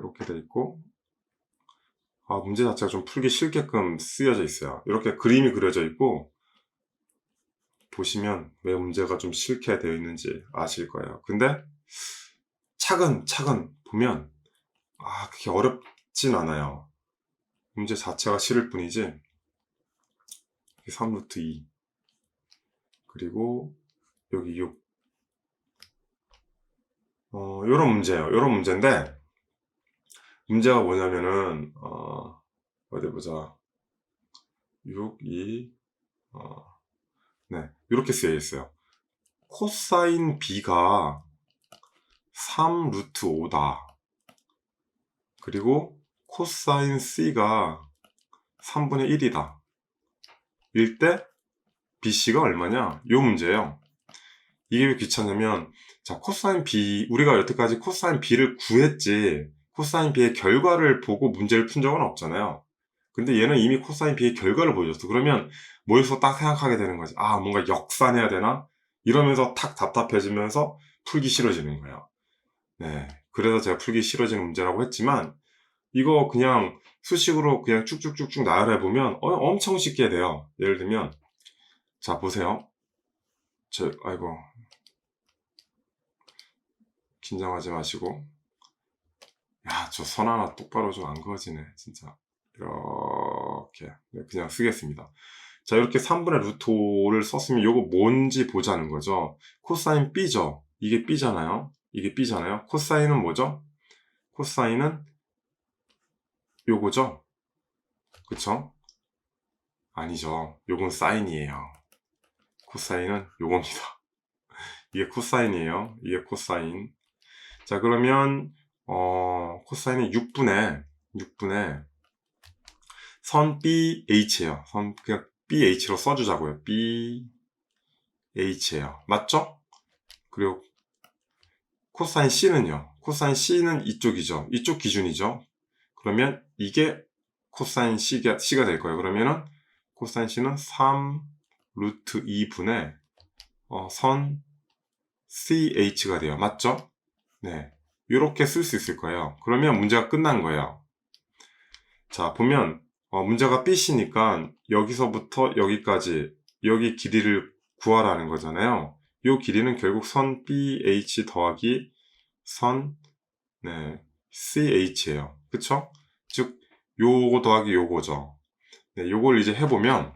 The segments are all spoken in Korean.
이렇게 돼 있고 아 문제 자체가 좀 풀기 쉽게끔 쓰여져 있어요. 이렇게 그림이 그려져 있고 보시면 왜 문제가 좀 쉽게 되어 있는지 아실 거예요. 근데 차근차근 보면 아 그렇게 어렵진 않아요. 문제 자체가 싫을 뿐이지 3루트 2 그리고 여기 6 어, 요런 문제예요. 요런 문제인데 문제가 뭐냐면은 어, 어디 보자 6, 2 어, 네 이렇게 쓰여 있어요. 코사인 B가 3 루트 5다. 그리고 코사인 C가 3분의 1이다. 일 때 BC가 얼마냐? 요 문제예요. 이게 왜 귀찮냐면 자 코사인 B 우리가 여태까지 코사인 B를 구했지 코사인 B의 결과를 보고 문제를 푼 적은 없잖아요. 근데 얘는 이미 코사인 B의 결과를 보여줬어. 그러면 뭐에서 딱 생각하게 되는 거지. 아 뭔가 역산해야 되나? 이러면서 탁 답답해지면서 풀기 싫어지는 거예요. 네. 그래서 제가 풀기 싫어지는 문제라고 했지만 이거 그냥 수식으로 그냥 쭉쭉쭉쭉 나열해 보면 어, 엄청 쉽게 돼요. 예를 들면 자 보세요. 저 아이고 긴장하지 마시고 야저선 하나 똑바로 좀 안 그어지네 진짜 이렇게 네, 그냥 쓰겠습니다. 자 이렇게 3분의 루트 5를 썼으면 이거 뭔지 보자는 거죠. 코사인 B죠. 이게 B잖아요. 이게 B잖아요. 코사인은 뭐죠? 코사인은 요거죠? 그쵸? 아니죠. 요건 사인이에요. 코사인은 요겁니다. 이게 코사인이에요. 이게 코사인. 자, 그러면, 어, 코사인은 6분의, 6분의 선 BH예요. 선, 그냥 BH로 써주자고요. BH예요. 맞죠? 그리고 코사인 C는요. 코사인 C는 이쪽이죠. 이쪽 기준이죠. 그러면 이게 코사인 C가, C가 될 거예요. 그러면은 코사인 C는 3 루트 2분의 어, 선 CH가 돼요. 맞죠? 네. 이렇게 쓸 수 있을 거예요. 그러면 문제가 끝난 거예요. 자, 보면 어, 문제가 BC니까 여기서부터 여기까지 여기 길이를 구하라는 거잖아요. 이 길이는 결국 선 BH 더하기 선 네, CH예요. 그쵸? 즉 요거 더하기 요거죠. 네, 요걸 이제 해보면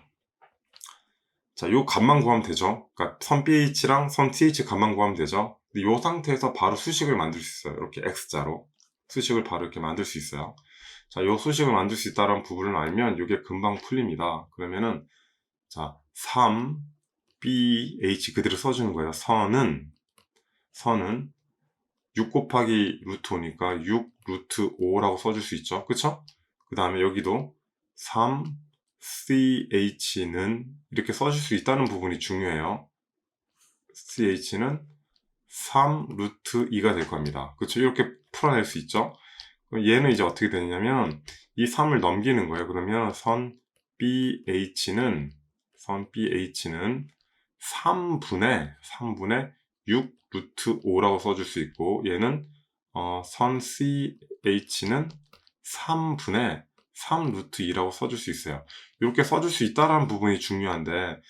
자, 요 값만 구하면 되죠. 그러니까 선 BH랑 선 CH 값만 구하면 되죠. 근데 요 상태에서 바로 수식을 만들 수 있어요. 이렇게 X자로 수식을 바로 이렇게 만들 수 있어요. 자, 요 수식을 만들 수 있다는 부분을 알면 이게 금방 풀립니다. 그러면은 자, 3 BH 그대로 써주는 거예요. 선은 선은 6 곱하기 루트 5니까 6 루트 5라고 써줄 수 있죠. 그쵸? 그 다음에 여기도 3 CH는 이렇게 써줄 수 있다는 부분이 중요해요. CH는 3 루트 2가 될 겁니다. 그쵸? 이렇게 풀어낼 수 있죠. 얘는 이제 어떻게 되냐면 이 3을 넘기는 거예요. 그러면 선 BH는 선 BH는 3분의 3분의 6 루트 5라고 써줄 수 있고 얘는 어, 선 CH는 3분의 3 루트 2라고 써줄 수 있어요. 이렇게 써줄 수 있다라는 부분이 중요한데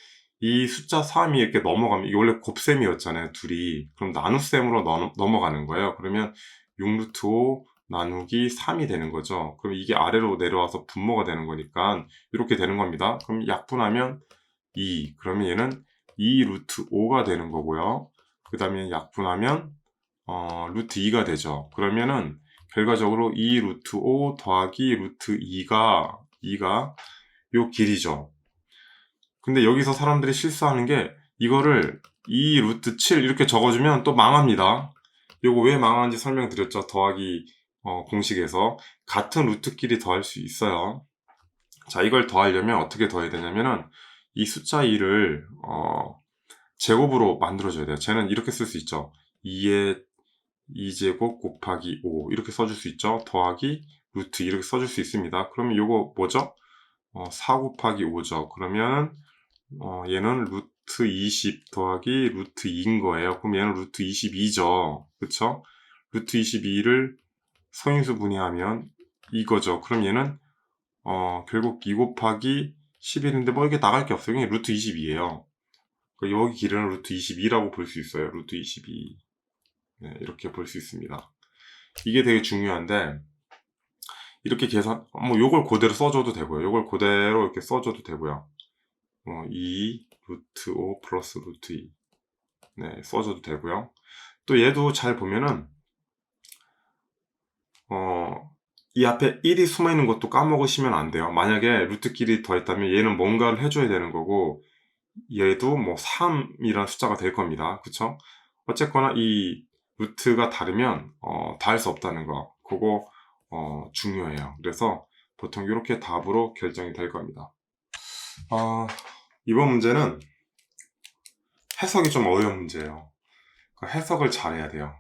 이 숫자 3이 이렇게 넘어가면 이게 원래 곱셈이었잖아요. 둘이. 그럼 나눗셈으로 넘, 넘어가는 거예요. 그러면 6 루트 5 나누기 3이 되는 거죠. 그럼 이게 아래로 내려와서 분모가 되는 거니까 이렇게 되는 겁니다. 그럼 약분하면 2. 그러면 얘는 2 루트 5가 되는 거고요. 그 다음에 약분하면 어, 루트 2가 되죠. 그러면은 결과적으로 2 루트 5 더하기 루트 2가 2가 요 길이죠. 근데 여기서 사람들이 실수하는 게 이거를 2 루트 7 이렇게 적어주면 또 망합니다. 요거 왜 망하는지 설명드렸죠. 더하기 어, 공식에서 같은 루트끼리 더할 수 있어요. 자, 이걸 더하려면 어떻게 더해야 되냐면은 이 숫자 2를 어, 제곱으로 만들어줘야 돼요. 쟤는 이렇게 쓸 수 있죠. 2의 2제곱 곱하기 5 이렇게 써줄 수 있죠. 더하기 루트 이렇게 써줄 수 있습니다. 그러면 이거 뭐죠? 어, 4 곱하기 5죠. 그러면 어, 얘는 루트 20 더하기 루트 2인 거예요. 그럼 얘는 루트 22죠. 그쵸? 루트 22를 서인수 분해하면 이거죠. 그럼 얘는 어, 결국 2 곱하기 11인데 뭐 이게 나갈 게 없어요. 그냥 루트 22예요. 여기 길이는 루트 22라고 볼 수 있어요. 루트 22. 네, 이렇게 볼 수 있습니다. 이게 되게 중요한데 이렇게 계산 뭐 요걸 그대로 써줘도 되고요. 요걸 그대로 이렇게 써줘도 되고요. 어, 2 루트 5 플러스 루트 2 네, 써줘도 되고요. 또 얘도 잘 보면은 어, 이 앞에 1이 숨어 있는 것도 까먹으시면 안 돼요. 만약에 루트끼리 더했다면 얘는 뭔가를 해줘야 되는 거고 얘도 뭐 3이라는 숫자가 될 겁니다. 그쵸? 어쨌거나 이 루트가 다르면 어, 다 할 수 없다는 거 그거 어, 중요해요. 그래서 보통 이렇게 답으로 결정이 될 겁니다. 어, 이번 문제는 해석이 좀 어려운 문제예요. 그 해석을 잘해야 돼요.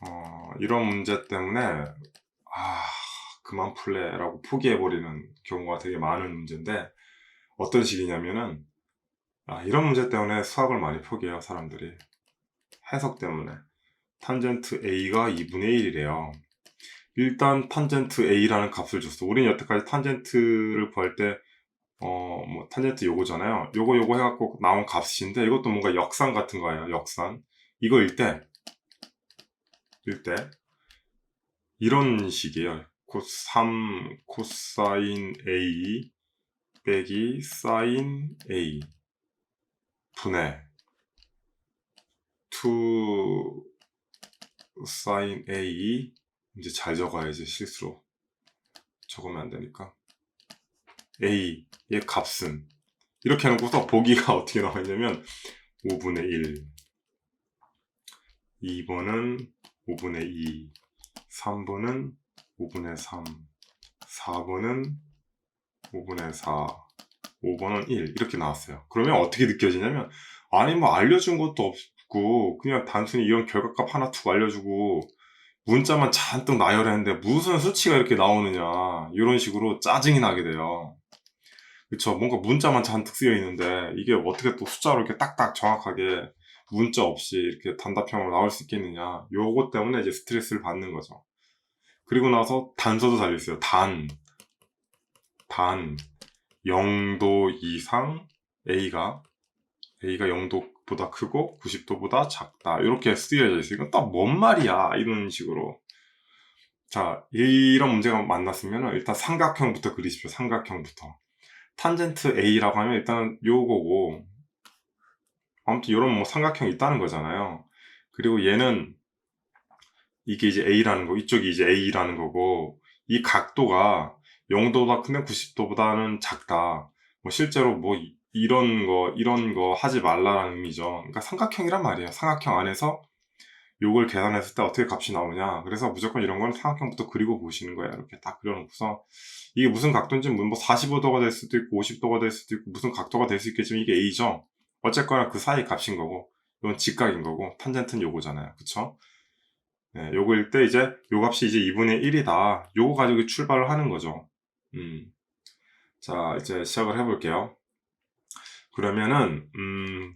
어, 이런 문제 때문에 아 그만 풀래라고 포기해버리는 경우가 되게 많은 문제인데 어떤 식이냐면은 아, 이런 문제 때문에 수학을 많이 포기해요 사람들이 해석 때문에 탄젠트 A가 2분의 1이래요 일단 탄젠트 A라는 값을 줬어 우리는 여태까지 탄젠트를 구할 때 어, 뭐, 탄젠트 요거잖아요. 요거, 요거 해갖고 나온 값인데, 이것도 뭔가 역산 같은 거예요, 역산. 이거일 때, 일 때, 이런 식이에요. 코3 코사인 A 빼기 사인 A 분의 2 사인 A 이제 잘 적어야지 실수로 적으면 안 되니까 A 의 값은. 이렇게 해놓고서 보기가 어떻게 나와 있냐면 5분의 1 2번은 5분의 2 3번은 5분의 3 4번은 5분의 4 5번은 1 이렇게 나왔어요. 그러면 어떻게 느껴지냐면 아니 뭐 알려준 것도 없고 그냥 단순히 이런 결과값 하나 툭 알려주고 문자만 잔뜩 나열했는데 무슨 수치가 이렇게 나오느냐. 이런 식으로 짜증이 나게 돼요 그쵸. 뭔가 문자만 잔뜩 쓰여 있는데 이게 어떻게 또 숫자로 이렇게 딱딱 정확하게 문자 없이 이렇게 단답형으로 나올 수 있겠느냐. 요거 때문에 이제 스트레스를 받는 거죠. 그리고 나서 단서도 달려있어요. 단. 단. 0도 이상 A가 A가 0도보다 크고 90도보다 작다. 이렇게 쓰여져 있어요. 이건 또뭔 말이야. 이런 식으로. 자 이런 문제가 만났으면 일단 삼각형부터 그리십시오. 삼각형부터 탄젠트 A라고 하면 일단 요거고 아무튼 이런 뭐 삼각형이 있다는 거잖아요. 그리고 얘는 이게 이제 A라는 거 이쪽이 이제 A라는 거고 이 각도가 0도보다 큰데 90도보다는 작다. 뭐 실제로 뭐 이- 이런 거 이런 거 하지 말라는 의미죠. 그러니까 삼각형이란 말이에요. 삼각형 안에서 요걸 계산했을 때 어떻게 값이 나오냐. 그래서 무조건 이런 건 삼각형부터 그리고 보시는 거예요. 이렇게 딱 그려놓고서 이게 무슨 각도인지 뭐 45도가 될 수도 있고 50도가 될 수도 있고 무슨 각도가 될 수 있겠지만 이게 A죠. 어쨌거나 그 사이 값인 거고 이건 직각인 거고 탄젠트는 요거잖아요. 그쵸? 네, 요거일 때 이제 요 값이 이제 2분의 1이다. 요거 가지고 출발을 하는 거죠. 음. 자 이제 시작을 해볼게요. 그러면은 음,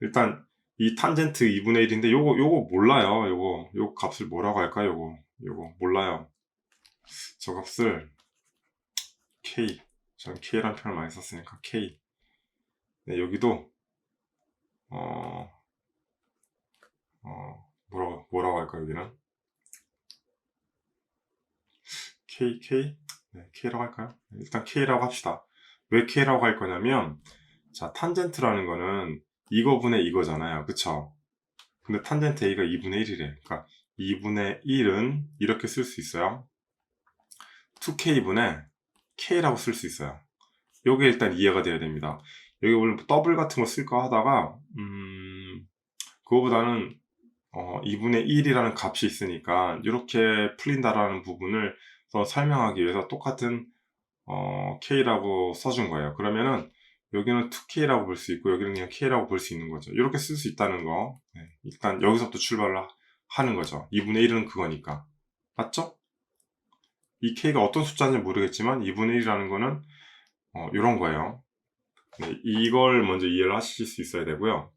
일단 이 탄젠트 2분의 1인데 요거 요거 몰라요. 요거 요 값을 뭐라고 할까요? 요거 요거 몰라요. 저 값을 K. 전 K라는 표현을 많이 썼으니까 K. 네, 여기도 어, 어 뭐라고 뭐라고 할까요 여기는? K K? 네, K라고 할까요? 일단 K라고 합시다. 왜 K라고 할 거냐면 자 탄젠트라는 거는 이거분의 이거잖아요. 그쵸? 근데 탄젠트 A가 2분의 1이래. 그러니까 2분의 1은 이렇게 쓸 수 있어요. 2K분의 K라고 쓸 수 있어요. 요게 일단 이해가 돼야 됩니다. 여기 원래 뭐 더블 같은 거 쓸까 하다가 음 그거보다는 어, 2분의 1이라는 값이 있으니까 이렇게 풀린다라는 부분을 더 설명하기 위해서 똑같은 어, K라고 써준 거예요. 그러면은 여기는 2K라고 볼 수 있고 여기는 그냥 K라고 볼 수 있는 거죠 이렇게 쓸 수 있다는 거 네, 일단 여기서부터 출발을 하- 하는 거죠 2분의 1은 그거니까 맞죠? 이 K가 어떤 숫자인지 모르겠지만 2분의 1이라는 거는 어, 이런 거예요 네, 이걸 먼저 이해를 하실 수 있어야 되고요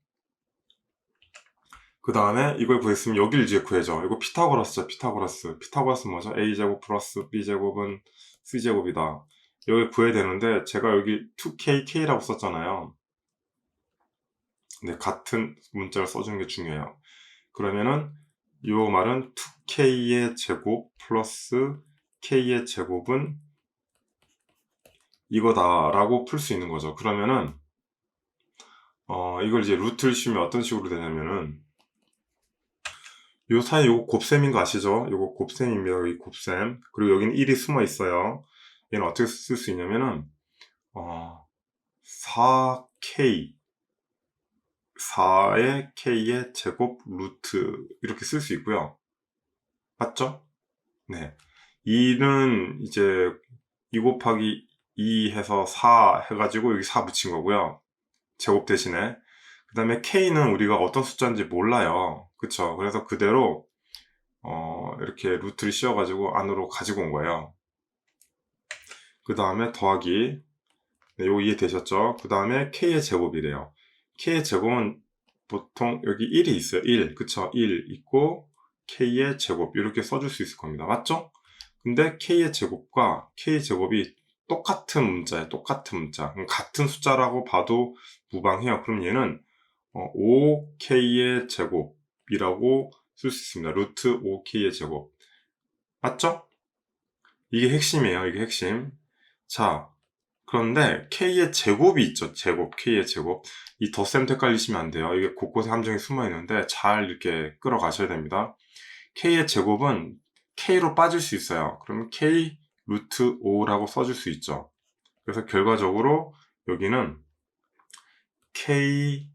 그 다음에 이걸 구했으면 여기를 이제 구해줘. 이거 피타고라스죠, 피타고라스. 피타고라스 뭐죠? a제곱 플러스 b제곱은 c제곱이다. 여기 구해야 되는데 제가 여기 2kk라고 썼잖아요. 네, 같은 문자를 써주는 게 중요해요. 그러면은 이 말은 2k의 제곱 플러스 k의 제곱은 이거다라고 풀 수 있는 거죠. 그러면은 어, 이걸 이제 루트를 씌우면 어떤 식으로 되냐면은 요 사이 요거 곱셈인 거 아시죠? 요거 곱셈입니다. 이 곱셈. 그리고 여기는 1이 숨어 있어요. 얘는 어떻게 쓸 수 있냐면은 어, 4k 4의 k의 제곱 루트 이렇게 쓸 수 있고요. 맞죠? 네. 2는 이제 2 곱하기 2 해서 4 해가지고 여기 4 붙인 거고요. 제곱 대신에. 그 다음에 k는 우리가 어떤 숫자인지 몰라요. 그쵸? 그래서 그대로 어, 이렇게 루트를 씌워가지고 안으로 가지고 온 거예요. 그 다음에 더하기 네, 요 이해되셨죠? 그 다음에 k의 제곱이래요. k의 제곱은 보통 여기 1이 있어요. 1. 그쵸? 1 있고 k의 제곱 이렇게 써줄 수 있을 겁니다. 맞죠? 근데 k의 제곱과 k의 제곱이 똑같은 문자예요. 똑같은 문자. 같은 숫자라고 봐도 무방해요. 그럼 얘는 5k의 제곱이라고 쓸 수 있습니다. 루트 5k의 제곱. 맞죠? 이게 핵심이에요. 이게 핵심. 자, 그런데 k의 제곱이 있죠. 제곱, k의 제곱. 이 덧셈 헷갈리시면 안 돼요. 이게 곳곳에 함정이 숨어 있는데 잘 이렇게 끌어가셔야 됩니다. k의 제곱은 k로 빠질 수 있어요. 그러면 k 루트 5라고 써줄 수 있죠. 그래서 결과적으로 여기는 k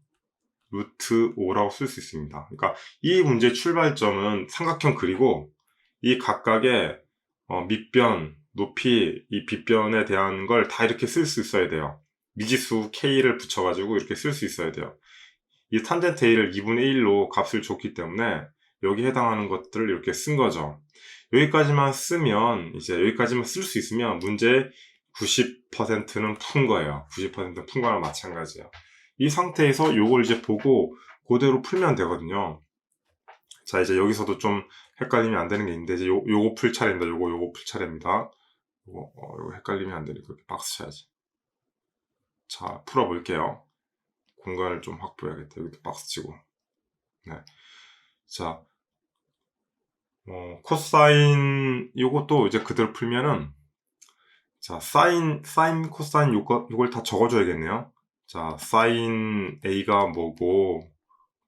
루트 5라고 쓸 수 있습니다. 그러니까 이 문제의 출발점은 삼각형 그리고 이 각각의 어, 밑변, 높이, 이 빗변에 대한 걸 다 이렇게 쓸 수 있어야 돼요. 미지수 k를 붙여가지고 이렇게 쓸 수 있어야 돼요. 이 탄젠트 a를 2분의 1로 값을 줬기 때문에 여기 해당하는 것들을 이렇게 쓴 거죠. 여기까지만 쓰면 이제 여기까지만 쓸 수 있으면 문제 90%는 푼 거예요. 90%는 푼 거랑 마찬가지예요. 이 상태에서 요걸 이제 보고 그대로 풀면 되거든요. 자, 이제 여기서도 좀 헷갈리면 안 되는 게 있는데, 이제 요, 요거 풀 차례입니다. 요거, 요거 풀 차례입니다. 요거, 어, 요거 헷갈리면 안 되니까 이렇게 박스 쳐야지. 자, 풀어볼게요. 공간을 좀 확보해야겠다. 여기도 박스 치고. 네. 자, 어, 코사인, 요것도 이제 그대로 풀면은, 자, 사인, 사인, 코사인 요거, 요걸 다 적어줘야겠네요. 자, 사인 A가 뭐고,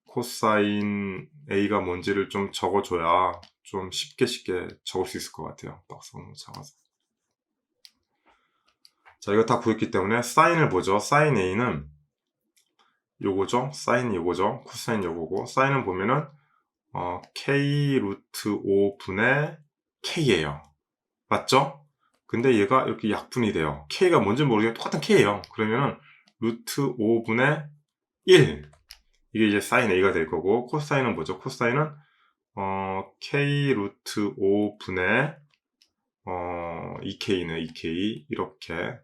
코사인 A가 뭔지를 좀 적어줘야 좀 쉽게 쉽게 적을 수 있을 것 같아요. 박스가 너무 작아서. 자, 이거 다 구했기 때문에 사인을 보죠. 사인 A는 요거죠. 사인 요거죠. 코사인 요거고, 사인은 보면은, 어, K 루트 5분의 K예요. 맞죠? 근데 얘가 이렇게 약분이 돼요. K가 뭔지 모르겠는데 똑같은 K예요. 그러면은 루트 5분의 1 이게 이제 사인 A가 될 거고 코사인은 뭐죠? 코사인은 어, K 루트 5분의 어, 2K네 2K 이렇게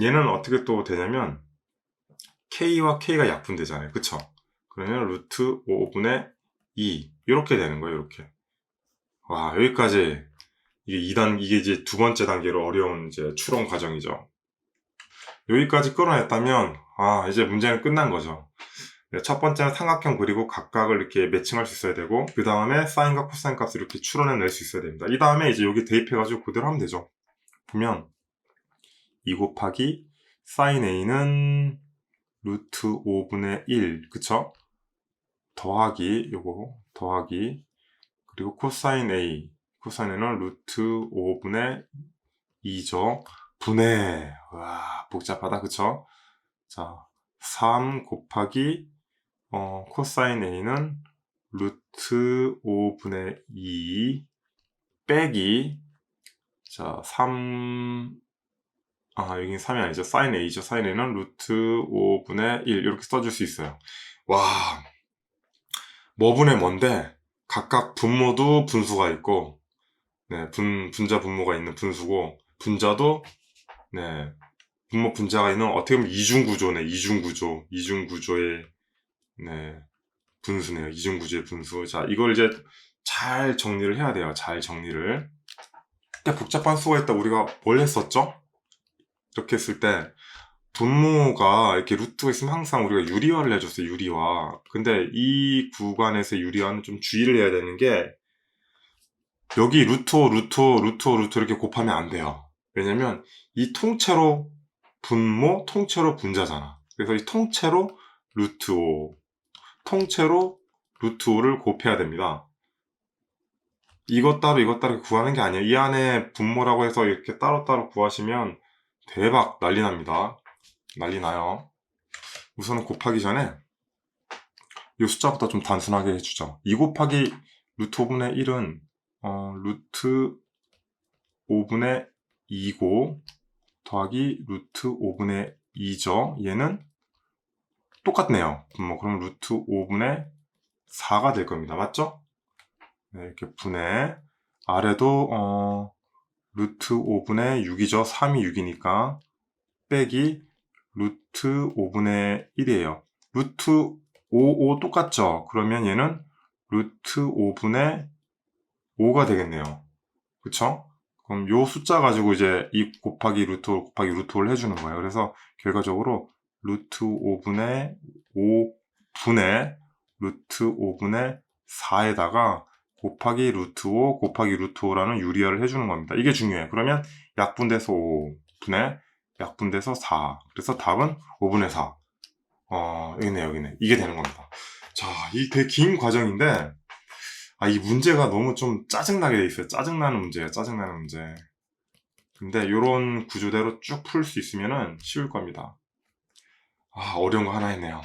얘는 어떻게 또 되냐면 K와 K가 약분되잖아요. 그쵸? 그러면 루트 5분의 2 이렇게 되는 거예요 이렇게. 와 여기까지. 이게 2단 이게 이제 두 번째 단계로 어려운 이제 추론 과정이죠. 여기까지 끌어냈다면 아 이제 문제는 끝난 거죠. 네, 첫 번째는 삼각형 그리고 각각을 이렇게 매칭할 수 있어야 되고 그 다음에 사인과 코사인 값을 이렇게 추론해낼 수 있어야 됩니다. 이 다음에 이제 여기 대입해가지고 그대로 하면 되죠. 보면 2 곱하기 사인 a는 루트 5분의 1 그쵸? 더하기 요거 더하기 그리고 코사인 a 코사인 a는 루트 5분의 2죠 분해 와 복잡하다 그쵸? 자3 곱하기 어, 코사인 a는 루트 5분의 2 빼기 자 3, 아 여긴 3이 아니죠 사인 a죠 사인 a는 루트 5분의 1 이렇게 써줄 수 있어요 와 뭐분의 뭔데 각각 분모도 분수가 있고 네, 분, 분자 분모가 있는 분수고 분자도 네, 분모 분자가 있는 어떻게 보면 이중구조네 이중구조 이중구조의 네, 분수네요. 이중구조의 분수. 자, 이걸 이제 잘 정리를 해야 돼요. 잘 정리를. 복잡한 수가 있다. 우리가 뭘 했었죠? 이렇게 했을 때 분모가 이렇게 루트가 있으면 항상 우리가 유리화를 해줬어요. 유리화. 근데 이 구간에서 유리화는 좀 주의를 해야 되는 게 여기 루트 5, 루트 5, 루트 5, 루트 이렇게 곱하면 안 돼요. 왜냐면 이 통째로 분모, 통째로 분자잖아. 그래서 이 통째로 루트 5, 통째로 루트 5를 곱해야 됩니다. 이것 따로 이것 따로 구하는 게 아니에요. 이 안에 분모라고 해서 이렇게 따로따로 구하시면 대박 난리 납니다. 난리 나요. 우선은 곱하기 전에 이 숫자부터 좀 단순하게 해주죠. 2 곱하기 루트 5분의 1은 어, 루트 5분의 2고 더하기 루트 5분의 2죠. 얘는 똑같네요. 뭐 그럼 루트 5분의 4가 될 겁니다. 맞죠? 네, 이렇게 분해 아래도 어, 루트 5분의 6이죠. 3이 6이니까 빼기 루트 5분의 1이에요. 루트 5, 5 똑같죠? 그러면 얘는 루트 5분의 5가 되겠네요. 그쵸? 그럼 요 숫자 가지고 이제 이 곱하기 루트 5 곱하기 루트 5를 해주는 거예요. 그래서 결과적으로 루트 5분의 5분의 루트 5분의 4에다가 곱하기 루트 5 곱하기 루트 5라는 유리화를 해주는 겁니다. 이게 중요해요. 그러면 약분돼서 5분의 약분돼서 4. 그래서 답은 5분의 4. 어, 여기네, 여기네. 이게 되는 겁니다. 자, 이 되게 긴 과정인데, 아, 이 문제가 너무 좀 짜증나게 돼 있어요. 짜증나는 문제예요. 짜증나는 문제. 근데 요런 구조대로 쭉 풀 수 있으면은 쉬울 겁니다. 아, 어려운 거 하나 했네요.